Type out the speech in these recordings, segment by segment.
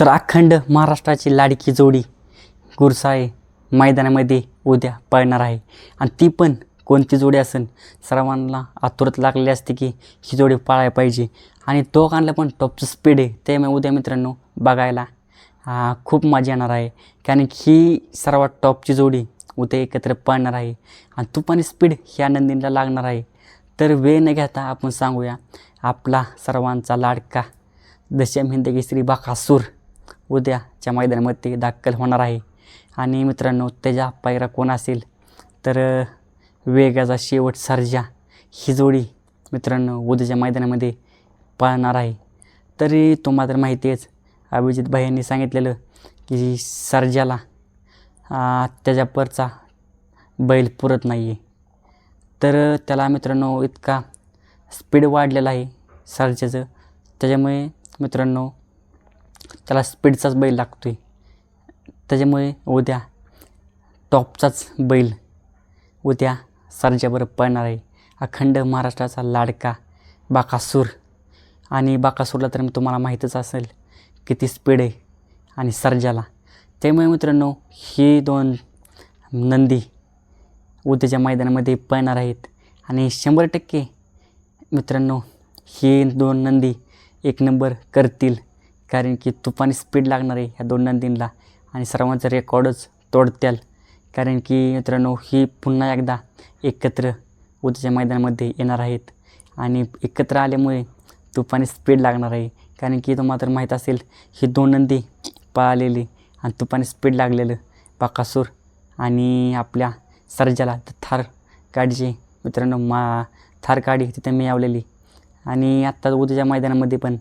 तर अखंड महाराष्ट्राची लाडकी जोडी गुरसाळे मैदानामध्ये उद्या पळणार आहे. आणि ती पण कोणती जोडी असेल सर्वांना आतुरत लागलेली असते की ही जोडी पाळायला पाहिजे. आणि तो कांडला पण टॉपचं स्पीड आहे. त्यामुळे उद्या मित्रांनो बघायला खूप मजा येणार आहे. कारण ही सर्वात टॉपची जोडी उद्या एकत्र पळणार आहे. आणि तू पण स्पीड ह्या नंदीला लागणार आहे. तर वेळ न घेता आपण सांगूया आपला सर्वांचा लाडका दशम हिंदगी श्री बाकासूर. उद्याच्या मैदानामध्ये दाखल होणार आहे. आणि मित्रांनो त्याच्या पायरा कोण असेल तर वेगाचा शेवट सर्जा ही जोडी मित्रांनो उद्याच्या मैदानामध्ये पाळणार आहे. तरी तुम्हाला तर माहिती आहेच अभिजित भाई यांनी सांगितलेलं की सर्जाला त्याच्या परचा बैल पुरत नाही आहे तर त्याला मित्रांनो इतका स्पीड वाढलेला आहे सर्जाचं. त्याच्यामुळे मित्रांनो त्याला स्पीडचाच बैल लागतो आहे त्याच्यामुळे उद्या टॉपचाच बैल उद्या सर्जाबरोबर पळणार आहे. अखंड महाराष्ट्राचा लाडका बाकासूर. आणि बाकासूरला तर तुम्हाला माहीतच असेल किती स्पीड आहे आणि सर्जाला. त्यामुळे मित्रांनो हे दोन नंदी उद्याच्या मैदानामध्ये पळणार आहेत. आणि शंभर टक्के मित्रांनो हे दोन नंदी एक नंबर करतील. कारण की तुफानी स्पीड लागणार आहे ह्या दोन नंदींना आणि सर्वांचं रेकॉर्डच तोडत्याल. कारण की मित्रांनो ही पुन्हा एकदा एकत्र उद्याच्या मैदानामध्ये येणार आहेत. आणि एकत्र आल्यामुळे तुफानी स्पीड लागणार आहे. कारण की तुम्हाला तर माहीत असेल ही दोन नंदी पळालेली आणि तुफानी स्पीड लागलेलं बाकासूर आणि आपल्या सर्जाला थार गाडीची मित्रांनो मा थार गाडी तिथे मिळवलेली. आणि आत्ता उद्याच्या मैदानामध्ये पण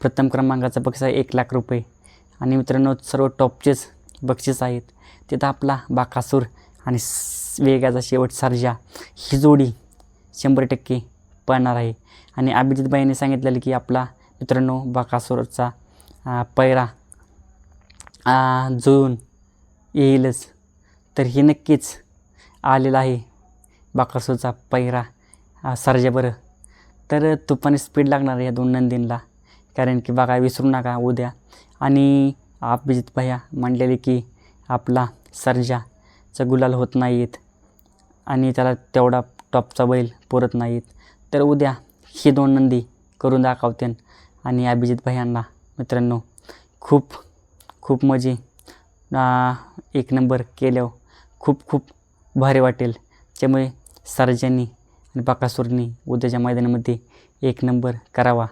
प्रथम क्रमांकाचा बक्षीस आहे एक लाख रुपये. आणि मित्रांनो सर्व टॉपचेच बक्षीस आहेत. तिथं आपला बाकासूर आणि वेगाचा शेवट सर्जा ही जोडी शंभर टक्के पळणार आहे. आणि अभिजितबाईंनी सांगितलेलं की आपला मित्रांनो बाकासूरचा पैरा जुळून येईलच. तर हे नक्कीच आलेलं आहे बाकासूरचा पैरा आ, सर्जाबरं तर तुपाने स्पीड लागणार आहे या दोन नंदींना कारण की बघा विसरू नका उद्या. आणि अभिजित भैया म्हणलेले की आपला सर्जाचा गुलाल होत नाहीत आणि त्याला तेवढा टॉपचा बैल पुरत नाहीत. तर उद्या ही दोन नंदी करून दाखवतेन. आणि अभिजित भैयांना मित्रांनो खूप खूप मजे एक नंबर केल्यावर खूप खूप भारी वाटेल. त्यामुळे सर्जांनी आणि बाकासूरनी उद्याच्या मैदानामध्ये एक नंबर करावा.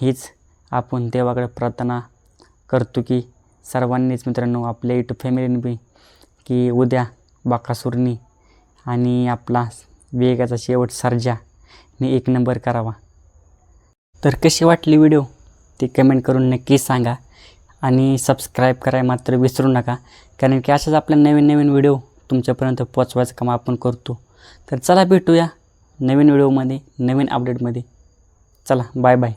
हीच आपण देवाकडे प्रार्थना करतो की सर्वांनीच मित्रांनो आपल्या यूट्यूब फॅमिलीने बी की उद्या बाकासुरनी आणि आपला वेगाचा शेवट सर्जाने एक नंबर करावा. तर कशी वाटली व्हिडिओ ते कमेंट करून नक्की सांगा आणि सबस्क्राईब करायला मात्र विसरू नका कारण की अशाच आपल्या नवीन नवीन व्हिडिओ तुमच्यापर्यंत पोचवायचं काम आपण करतो. तर चला भेटूया नवीन व्हिडिओमध्ये नवीन अपडेटमध्ये चला बाय बाय